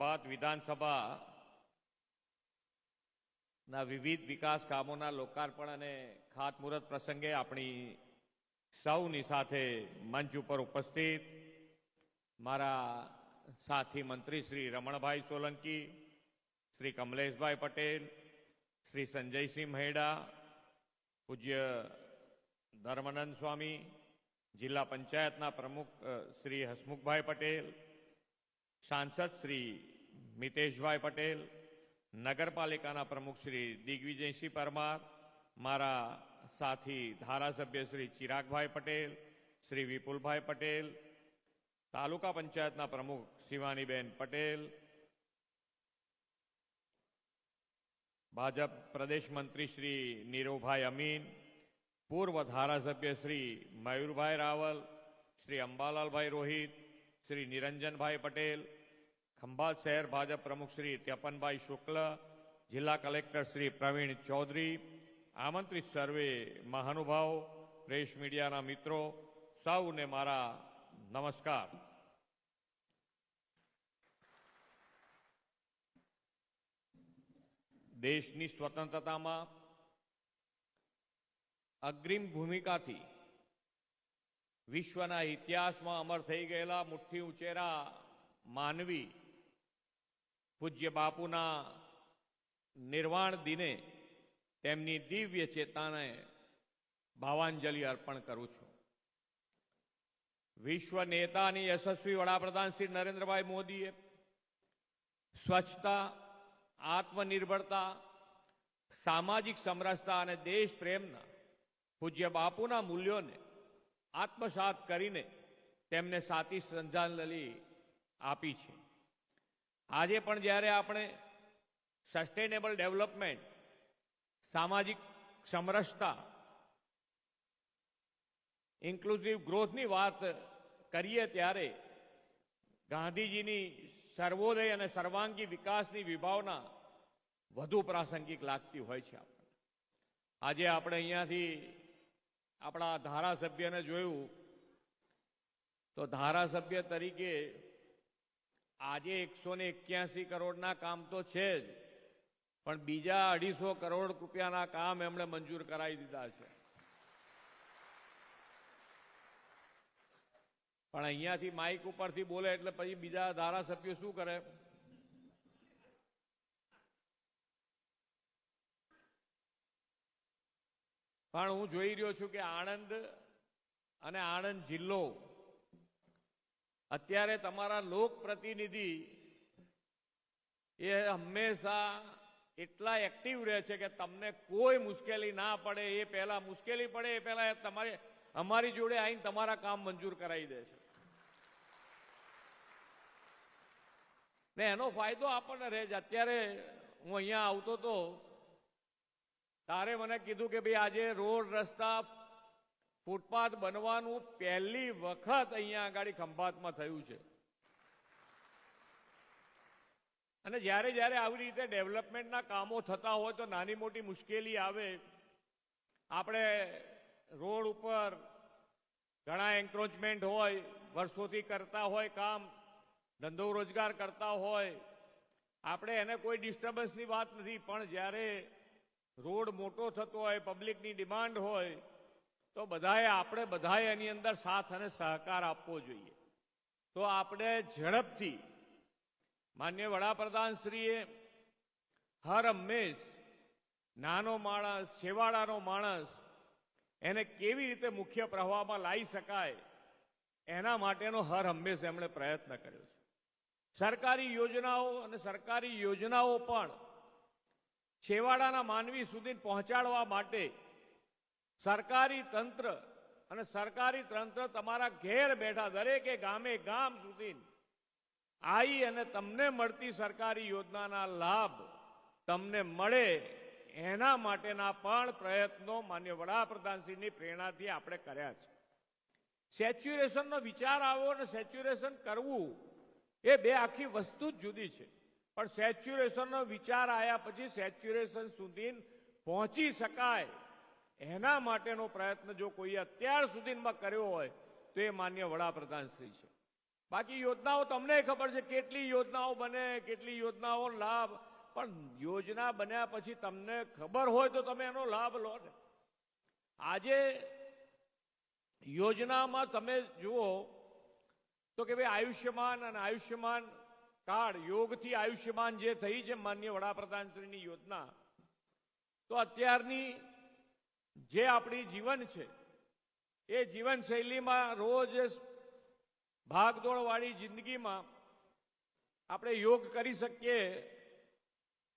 ખંભાત વિધાનસભા ના વિવિધ વિકાસ કામોના લોકાર્પણ અને ખાતમુહૂર્ત પ્રસંગે આપણી સૌની સાથે મંચ ઉપર ઉપસ્થિત મારા સાથી મંત્રી શ્રી રમણભાઈ સોલંકી, શ્રી કમલેશભાઈ પટેલ, શ્રી સંજયસિંહ મહેડા, પૂજ્ય ધર્મનંદ સ્વામી, જિલ્લા પંચાયતના પ્રમુખ શ્રી હસમુખભાઈ પટેલ સાંસદ શ્રી મિતેશભાઈ પટેલ, નગરપાલિકાના પ્રમુખ શ્રી દિગ્વિજયસિંહ પરમાર, મારા સાથી ધારાસભ્ય શ્રી ચિરાગભાઈ પટેલ, શ્રી વિપુલભાઈ પટેલ, તાલુકા પંચાયતના પ્રમુખ શિવાનીબેન પટેલ, ભાજપ પ્રદેશ મંત્રી શ્રી નીરવભાઈ અમીન, પૂર્વ ધારાસભ્ય શ્રી મયુરભાઈ રાવલ, શ્રી અંબાલાલભાઈ રોહિત શ્રી નિરંજનભાઈ પટેલ, ખંભાત શહેર ભાજપ પ્રમુખ શ્રી ત્યપનભાઈ શુક્લ, જિલ્લા કલેક્ટર શ્રી પ્રવીણ ચૌધરી, આમંત્રિત સર્વે મહાનુભાવો, પ્રેસ મીડિયાના મિત્રો, સૌને મારા નમસ્કાર. દેશની સ્વતંત્રતામાં અગ્રિમ ભૂમિકાથી વિશ્વના ઇતિહાસમાં અમર થઈ ગયેલા મુઠ્ઠી ઉંચેરા માનવી પૂજ્ય બાપુના નિર્વાણ દિને તેમની દિવ્ય ચેતનાને ભાવાંજલિ અર્પણ કરું છું. વિશ્વ નેતાની યશસ્વી વડાપ્રધાન શ્રી નરેન્દ્રભાઈ મોદીએ સ્વચ્છતા, આત્મનિર્ભરતા, સામાજિક સમરસતા અને દેશ પ્રેમના પૂજ્ય બાપુના મૂલ્યોને આત્મસાત કરીને તેમને સાતી શ્રદ્ધાંજલિ આપી છે. આજે પણ જ્યારે આપણે સસ્ટેનેબલ ડેવલપમેન્ટ સામાજિક સમરસતા ઇન્ક્લુઝિવ ગ્રોથની વાત કરીએ ત્યારે ગાંધીજીની સર્વોદય અને સર્વાંગી વિકાસની વિભાવના વધુ પ્રાસંગિક લાગતી હોય છે આપણને. આજે આપણે અહીંયાથી આપણા ધારાસભ્યને જોયું, તો ધારાસભ્ય તરીકે આજે એકસો ને એક્યાસી કરોડના કામ તો છે જ, પણ બીજા અઢીસો કરોડ રૂપિયાના કામ એમણે મંજૂર કરાવી દીધા છે. પણ અહીંયાથી માઇક ઉપરથી બોલે એટલે પછી બીજા ધારાસભ્યો શું કરે? પણ હું જોઈ રહ્યો છું કે આણંદ અને આણંદ જિલ્લો અત્યારે તમારા લોક પ્રતિનિધિ એ હંમેશા એટલા એક્ટિવ રહે છે કે તમને કોઈ મુશ્કેલી ના પડે, એ પહેલા મુશ્કેલી પડે, એ પહેલા તમારે અમારી જોડે આવીને તમારા કામ મંજૂર કરાવી દે છે. ને એનો ફાયદો આપણને રહે છે. અત્યારે હું અહીંયા આવતો તો તારે મને કીધું કે ભાઈ આજે રોડ રસ્તા ફૂટપાથ બનવાનું પહેલી વખત અહીંયા આગળ ખંભાતમાં થયું છે. અને જ્યારે જ્યારે આવી રીતે ડેવલપમેન્ટના કામો થતા હોય તો નાની મોટી મુશ્કેલી આવે. આપણે રોડ ઉપર ઘણા એન્ક્રોચમેન્ટ હોય, વર્ષોથી કરતા હોય કામ, ધંધો રોજગાર કરતા હોય. આપણે એને કોઈ ડિસ્ટર્બન્સની વાત નથી, પણ જ્યારે રોડ મોટો થતો હોય પબ્લિકની ડિમાન્ડ હોય, તો બધાએ આપણે બધાએ એની અંદર સાથ અને સહકાર આપવો જોઈએ. તો આપણે ઝડપથી માન્ય વડાપ્રધાન શ્રીએ હર હંમેશ નાનો માણસ, છેવાડાનો માણસ, એને કેવી રીતે મુખ્ય પ્રવાહમાં લાવી શકાય, એના માટેનો હર હંમેશ એમણે પ્રયત્ન કર્યો છે. સરકારી યોજનાઓ અને સરકારી યોજનાઓ પણ છેવાડાના માનવી સુધી પહોંચાડવા માટે સરકારી તંત્ર અને સરકારી તંત્ર તમારા ઘેર બેઠા દરેકે ગામે ગામ સુધી આવી અને તમને મળતી સરકારી યોજનાના લાભ તમને મળે એના માટેના પણ પ્રયત્નો માન્ય વડાપ્રધાનશ્રીની પ્રેરણાથી આપણે કર્યા છે. સેચ્યુરેશનનો વિચાર આવો અને સેચ્યુરેશન કરવું એ બે આખી વસ્તુ જ જુદી છે. પણ સેચ્યુરેશનનો વિચાર આવ્યા પછી સેચ્યુરેશન સુધી પહોંચી શકાય. એના માટેનો પ્રયત્ન જો કોઈ અત્યાર સુધીમાં કર્યો હોય, તો એ માન્ય વડાપ્રધાન શ્રી છે. બાકી યોજનાઓ તમને ખબર છે, કેટલી યોજનાઓ બને, કેટલી યોજનાઓ લાભ. પણ યોજના બન્યા પછી તમને ખબર હોય તો તમે એનો લાભ લો ને. આજે યોજનામાં તમે જુઓ તો કે ભાઈ આયુષ્યમાન અને આયુષ્યમાન કાર્ડ યોગથી આયુષ્યમાન જે થઈ છે માન્ય વડાપ્રધાનશ્રીની યોજના, તો અત્યારની જે આપણી જીવન છે, એ જીવનશૈલીમાં રોજ ભાગદોડ વાળી જિંદગીમાં આપણે યોગ કરી શકીએ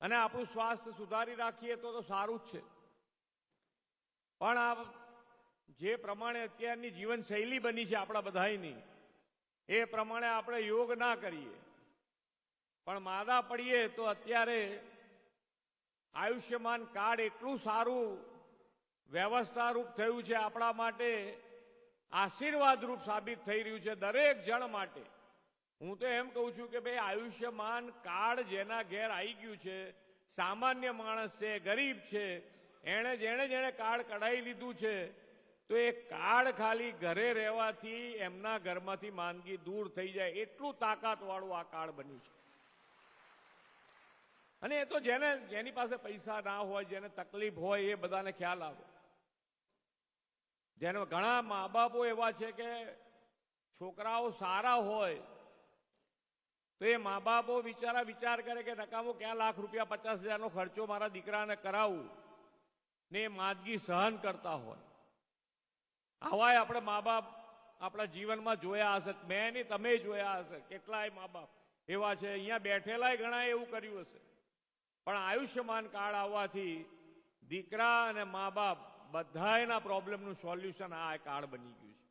અને આપણું સ્વાસ્થ્ય સુધારી રાખીએ તો તો સારું જ છે. પણ આ જે પ્રમાણે અત્યારની જીવનશૈલી બની છે આપણા બધાની એ પ્રમાણે આપણે યોગ ના કરીએ. પણ માદા પડીએ તો અત્યારે આયુષ્યમાન કાર્ડ એટલું સારું વ્યવસ્થારૂપ થયું છે આપણા માટે, આશીર્વાદરૂપ સાબિત થઈ રહ્યું છે દરેક જણ માટે. હું તો એમ કહું છું કે ભાઈ, આયુષ્યમાન કાર્ડ જેના ઘેર આવી ગયું છે, સામાન્ય માણસ છે, ગરીબ છે, એણે જેણે જેણે કાર્ડ કઢાવી લીધું છે, તો એ કાર્ડ ખાલી ઘરે રહેવાથી એમના ઘરમાંથી માંદગી દૂર થઈ જાય. એટલું તાકાતવાળું આ કાર્ડ બન્યું છે. અને એ તો જેને જેની પાસે પૈસા ના હોય, જેને તકલીફ હોય, એ બધાને ખ્યાલ આવે. જેને ઘણા મા બાપો એવા છે કે છોકરાઓ સારા હોય, તો એ મા બાપો બિચારા વિચાર કરે કે નકામો ક્યાં લાખ રૂપિયા, પચાસ હજારનો ખર્ચો મારા દીકરાને કરાવું, ને એ માદગી સહન કરતા હોય. આવાય આપણે મા બાપ આપણા જીવનમાં જોયા હશે, મેં નહીં, તમે જોયા હશે, કેટલાય મા બાપ એવા છે. અહીંયા બેઠેલાય ઘણા એવું કર્યું હશે. પણ આયુષ્યમાન કાર્ડ આવવાથી દીકરા અને મા બાપ બધાયના પ્રોબ્લેમનું સોલ્યુશન આ કાર્ડ બની ગયું છે.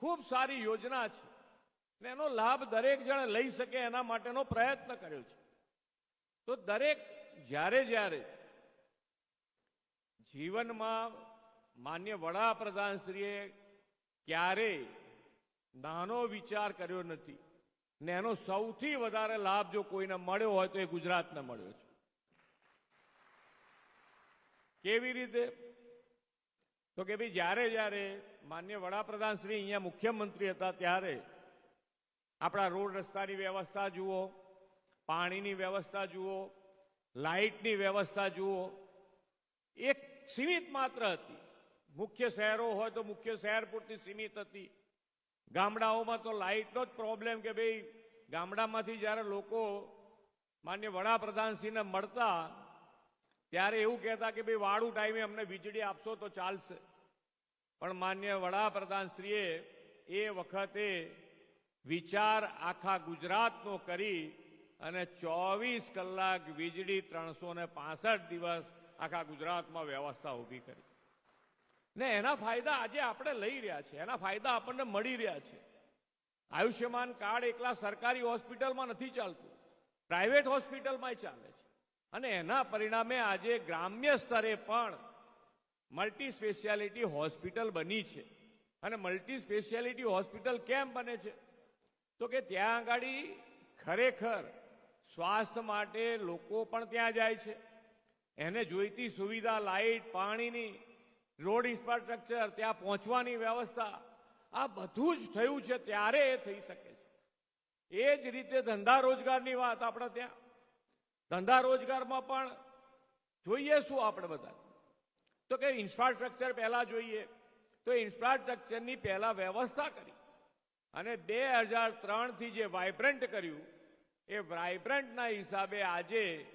ખૂબ સારી યોજના છે. ને એનો લાભ દરેક જણ લઈ શકે એના માટેનો પ્રયત્ન કર્યો છે. તો દરેક જ્યારે જ્યારે જીવનમાં માન્ય વડાપ્રધાનશ્રીએ ક્યારેય નાનો વિચાર કર્યો નથી ને એનો સૌથી વધારે લાભ જો કોઈને મળ્યો હોય તો એ ગુજરાતને મળ્યો છે. કેવી રીતે? તો કે ભાઈ, જ્યારે જ્યારે માન્ય વડાપ્રધાન શ્રી અહીંયા મુખ્યમંત્રી હતા, ત્યારે આપણા રોડ રસ્તાની વ્યવસ્થા જુઓ, પાણીની વ્યવસ્થા જુઓ, લાઇટની વ્યવસ્થા જુઓ, એક સીમિત માત્ર હતી. મુખ્ય શહેરો હોય તો મુખ્ય શહેર પૂરતી સીમિત હતી. ગામડાઓમાં તો લાઇટનો જ પ્રોબ્લેમ કે ભાઈ, ગામડામાંથી જ્યારે લોકો માન્ય વડાપ્રધાનશ્રીને મળતા ત્યારે એવું કહેતા કે ભાઈ, વાળું ટાઈમે અમને વીજળી આપશો તો ચાલશે. પણ માન્ય વડાપ્રધાનશ્રીએ એ વખતે વિચાર આખા ગુજરાતનો કરી અને ચોવીસ કલાક વીજળી ત્રણસો ને પાસઠ દિવસ આખા ગુજરાતમાં વ્યવસ્થા ઊભી કરી. ને એના ફાયદા આજે આપણે લઈ રહ્યા છે એના ફાયદા આપણને મળી રહ્યા છે. આયુષ્યમાન કાર્ડ એકલા સરકારી હોસ્પિટલમાં નથી ચાલતું. પ્રાઇવેટ હોસ્પિટલમાં ચાલે અને એના પરિણામે આજે ગ્રામ્ય સ્તરે પણ મલ્ટી સ્પેશિયાલિટી હોસ્પિટલ બની છે. અને મલ્ટી સ્પેશિયાલિટી હોસ્પિટલ કેમ બને છે? તો કે ત્યાં આગળ ખરેખર સ્વાસ્થ્ય માટે લોકો પણ ત્યાં જાય છે. એને જોઈતી સુવિધા લાઇટ પાણીની, રોડ ઇન્ફ્રાસ્ટ્રક્ચર, ત્યાં પહોંચવાની વ્યવસ્થા, આ બધું જ થયું છે, ત્યારે એ થઈ શકે છે. એ જ રીતે ધંધા રોજગારની વાત આપણે ત્યાં. ધંધા રોજગારમાં પણ જોઈએ શું આપણે બધા? તો કે ઇન્ફ્રાસ્ટ્રક્ચર પહેલા જોઈએ. તો ઇન્ફ્રાસ્ટ્રક્ચરની પહેલા વ્યવસ્થા કરી. અને બે હજાર ત્રણથી જે વાઇબ્રન્ટ કર્યું, એ વાઇબ્રન્ટના હિસાબે આજે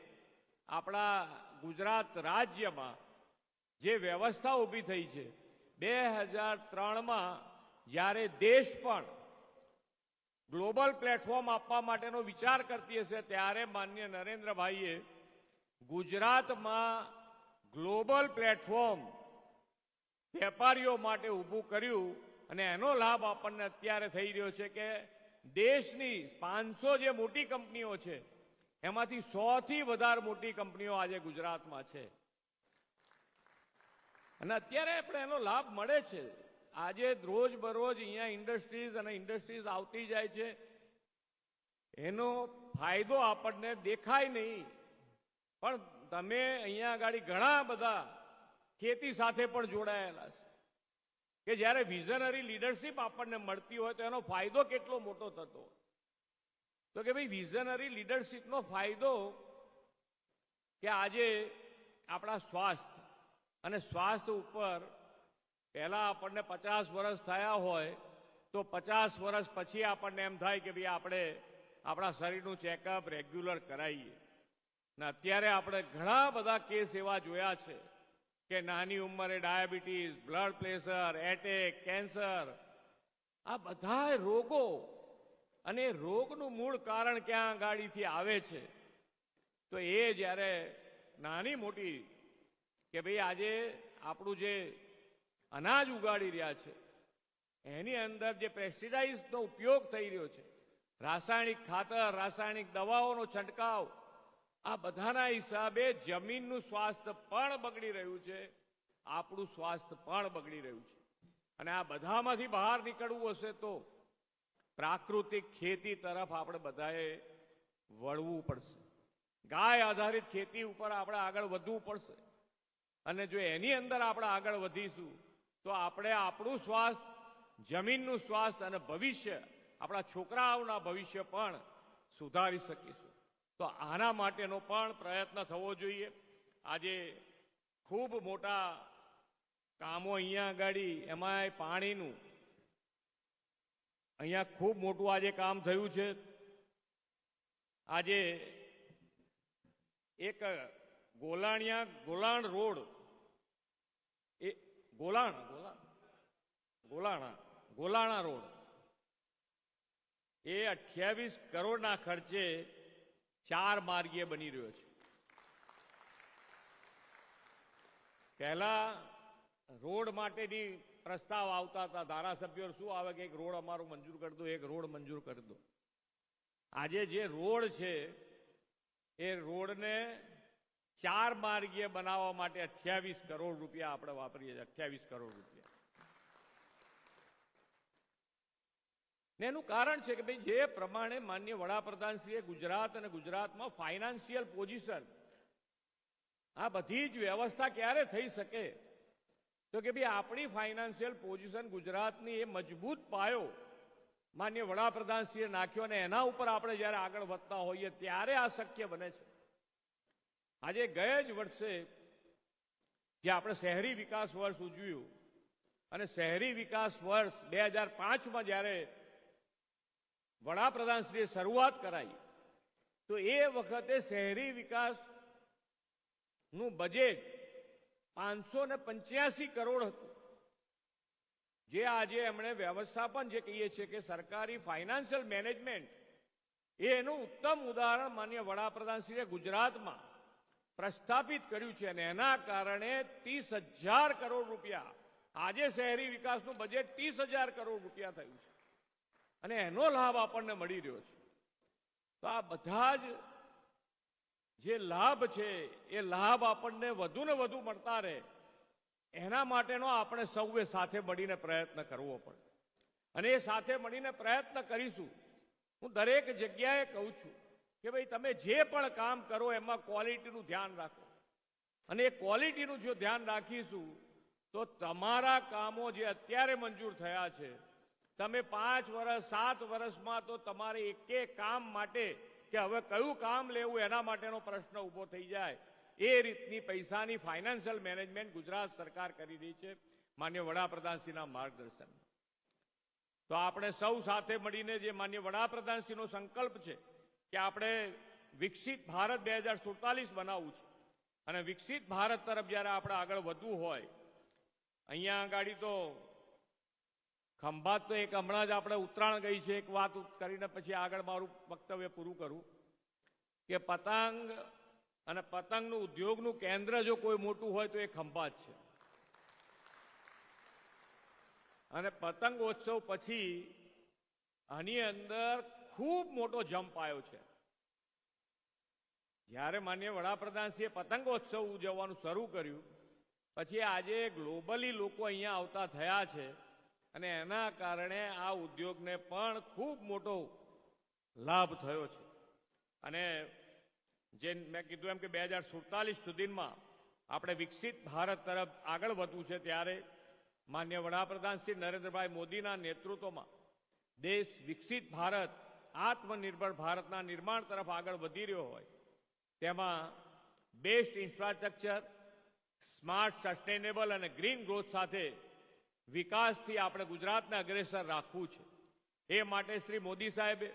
આપણા ગુજરાત રાજ્યમાં જે વ્યવસ્થા ઊભી થઈ છે, બે હજાર ત્રણમાં જ્યારે દેશ પણ ગ્લોબલ પ્લેટફોર્મ આપવા માટેનો વિચાર કરતી હશે, ત્યારે માન્ય નરેન્દ્રભાઈએ ગુજરાતમાં ગ્લોબલ પ્લેટફોર્મ વેપારીઓ માટે ઊભું કર્યું અને એનો લાભ આપણને અત્યારે થઈ રહ્યો છે કે દેશની પાંચસો જે મોટી કંપનીઓ છે, એમાંથી સો થી વધારે મોટી કંપનીઓ આજે ગુજરાતમાં છે. અને અત્યારે આપણે એનો લાભ મળે છે. આજે રોજ બરોજ અહીંયા ઇન્ડસ્ટ્રીઝ અને ઇન્ડસ્ટ્રીઝ આવતી જાય છે. એનો ફાયદો આપણને દેખાય નહીં. પણ તમે અહીંયા આગળ ઘણા બધા ખેતી સાથે પણ જોડાયેલા છે. કે જ્યારે વિઝનરી લીડરશીપ આપણને મળતી હોય તો એનો ફાયદો કેટલો મોટો થતો તો કે ભાઈ વિઝનરી લીડરશીપનો ફાયદો કે આજે આપણા સ્વાસ્થ્ય અને સ્વાસ્થ્ય ઉપર પહેલા આપણને પચાસ વર્ષ થયા હોય, તો પચાસ વર્ષ પછી આપણને એમ થાય કે ભાઈ આપણે આપણા શરીરનું ચેકઅપ રેગ્યુલર કરાવીએ ને અત્યારે આપણે ઘણા બધા કેસ એવા જોયા છે કે નાની ઉંમરે diabetes blood pressure attack cancer આ બધા રોગો અને રોગનું મૂળ કારણ ક્યાં ગાડીથી આવે છે? તો એ જ્યારે નાની મોટી કે ભાઈ આજે આપણું જે અનાજ ઉગાડી રહ્યા છે. એની અંદર જે પેસ્ટિસાઇડ્સનો ઉપયોગ થઈ રહ્યો છે, રાસાયણિક ખાતર, રાસાયણિક દવાઓનો છંટકાવ, આ બધાના હિસાબે જમીનનું સ્વાસ્થ્ય પણ બગડી રહ્યું છે, આપણું સ્વાસ્થ્ય પણ બગડી રહ્યું છે. અને આ બધામાંથી બહાર નીકળવું હશે તો પ્રાકૃતિક ખેતી તરફ આપણે બધાએ વળવું પડશે. ગાય આધારિત ખેતી ઉપર આપણે આગળ વધવું પડશે. અને જો એની અંદર આપણે આગળ વધીશું તો આપણે આપણું સ્વાસ્થ્ય જમીનનું સ્વાસ્થ્ય અને ભવિષ્ય, આપણા છોકરાઓના ભવિષ્ય પણ સુધારી શકીશું. તો આના માટેનો પણ પ્રયત્ન થવો જોઈએ. આજે ખૂબ મોટા કામો અહીંયા આગળ એમાંય પાણીનું. અહીંયા ખૂબ મોટું આજે કામ થયું છે. આજે એક ગોલાણિયા, ગોલાણ રોડ ગોલાણ ગોલાણ. ગોલાણા ગોલાણા રોડ. એ અઠ્યાવીસ કરોડના ખર્ચે ચાર માર્ગીય બની રહ્યો છે. પહેલા રોડ માટેની પ્રસ્તાવ આવતા હતા. ધારાસભ્યો શું આવે કે એક રોડ અમારું મંજૂર કરી દો, એક રોડ મંજૂર કરી દો. આજે જે રોડ છે, એ રોડને ચાર માર્ગીય બનાવવા માટે અઠ્યાવીસ કરોડ રૂપિયા આપણે વાપરીએ છીએ, અઠ્યાવીસ કરોડ રૂપિયા. ને એનું કારણ છે કે ભાઈ જે પ્રમાણે માન્ય વડાપ્રધાનશ્રીએ ગુજરાત અને ગુજરાતમાં ફાઇનાન્શિયલ પોઝિશન, આ બધી જ વ્યવસ્થા ક્યારે થઈ શકે? તો કે ભાઈ આપણી ફાઇનાન્શિયલ પોઝિશન ગુજરાતની એ મજબૂત પાયો માન્ય વડાપ્રધાનશ્રીએ નાખ્યો અને એના ઉપર આપણે જ્યારે આગળ વધતા હોઈએ ત્યારે આ શક્ય બને છે. આજે ગયા જ વર્ષે જે આપણે શહેરી વિકાસ વર્ષ ઉજવ્યું અને શહેરી વિકાસ વર્ષ બે હજાર પાંચમાં જ્યારે વડાપ્રધાનશ્રીએ શરૂઆત કરાઈ, તો એ વખતે શહેરી વિકાસનું બજેટ પાંચસો ને પંચ્યાસી કરોડ હતું. જે આજે એમણે વ્યવસ્થાપન જે કહીએ છીએ કે સરકારી ફાઇનાન્શિયલ મેનેજમેન્ટ એનું ઉત્તમ ઉદાહરણ માન્ય વડાપ્રધાનશ્રીએ ગુજરાતમાં પ્રસ્થાપિત કર્યું છે અને એના કારણે ત્રીસ હજાર કરોડ રૂપિયા. આજે શહેરી વિકાસનું બજેટ ત્રીસ હજાર કરોડ રૂપિયા થયું છે. અને એનો લાભ આપણને મળી રહ્યો છે. તો આ બધા જ જે લાભ છે, એ લાભ આપણને વધુ ને વધુ મળતા રહે. એના માટેનો આપણે સૌએ સાથે મળીને પ્રયત્ન કરવો પડે. અને એ સાથે મળીને પ્રયત્ન કરીશું. હું દરેક જગ્યાએ કહું છું કે ભાઈ તમે જે પણ કામ કરો એમાં ક્વોલિટીનું ધ્યાન રાખો. અને એ ક્વોલિટીનું જો ધ્યાન રાખીશું, તો તમારા કામો જે અત્યારે મંજૂર થયા છે, તમે પાંચ વર્ષ સાત વર્ષમાં તો તમારે એક કામ માટે, કે હવે કયું કામ લેવું એના માટેનો પ્રશ્ન ઊભો થઈ જાય. એ રીતની પૈસાની ફાઇનાન્શિયલ મેનેજમેન્ટ ગુજરાત સરકાર કરી રહી છે, માન્ય વડાપ્રધાનશ્રીના માર્ગદર્શન. તો આપણે સૌ સાથે મળીને જે માન્ય વડાપ્રધાનશ્રીનો સંકલ્પ છે કે આપણે વિકસિત ભારત બે હજાર સુડતાલીસ બનાવવું છે. અને વિકસિત ભારત તરફ જ્યારે આપણે આગળ વધવું હોય, અહીંયા આગળ તો ખંભાત તો એક હમણાં જ આપણે ઉત્તરાયણ ગઈ છે, એક વાત કરીને પછી આગળ મારું વક્તવ્ય પૂરું કરું, કે પતંગ અને પતંગનું ઉદ્યોગનું કેન્દ્ર જો કોઈ મોટું હોય તો એ ખંભાત છે. અને પતંગોત્સવ પછી આની અંદર ખૂબ મોટો જમ્પ આવ્યો છે. જ્યારે માન્ય વડાપ્રધાનશ્રીએ પતંગોત્સવ ઉજવવાનું શરૂ કર્યું, પછી આજે ગ્લોબલી લોકો અહીંયા આવતા થયા છે અને એના કારણે આ ઉદ્યોગને પણ ખૂબ મોટો લાભ થયો છે. અને જે મેં કીધું એમ કે બે હજાર સુડતાલીસ સુધીમાં આપણે વિકસિત ભારત તરફ આગળ વધવું છે ત્યારે માન્ય વડાપ્રધાન શ્રી નરેન્દ્રભાઈ મોદીના નેતૃત્વમાં દેશ વિકસિત ભારત આત્મનિર્ભર ભારતના નિર્માણ તરફ આગળ વધી રહ્યો હોય, તેમાં બેસ્ટ ઇન્ફ્રાસ્ટ્રક્ચર, સ્માર્ટ, સસ્ટેનેબલ અને ગ્રીન ગ્રોથ સાથે વિકાસથી આપણે ગુજરાતને અગ્રેસર રાખવું છે. એ માટે શ્રી મોદી સાહેબે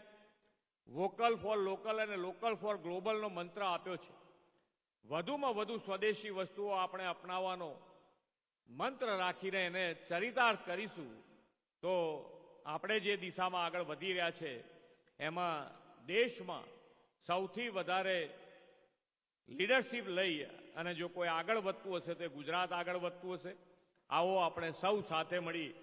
વોકલ ફોર લોકલ અને લોકલ ફોર ગ્લોબલનો મંત્ર આપ્યો છે. વધુમાં વધુ સ્વદેશી વસ્તુઓ આપણે અપનાવવાનો મંત્ર રાખીને એને ચરિતાર્થ કરીશું, તો આપણે જે દિશામાં આગળ વધી રહ્યા છે એમાં દેશમાં સૌથી વધારે લીડરશીપ લઈ અને જો કોઈ આગળ વધતું હશે, તો ગુજરાત આગળ વધતું હશે. આવો આપણે સૌ સાથે મળી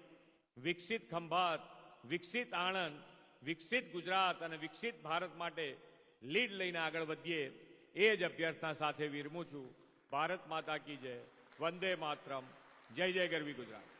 વિકસિત ખંભાત, વિકસિત આણંદ, વિકસિત ગુજરાત અને વિકસિત ભારત માટે લીડ લઈને આગળ વધીએ એ જ અભ્યર્થના સાથે વિરમું છું. ભારત માતા કી જય. વંદે માતરમ. જય જય ગરવી ગુજરાત.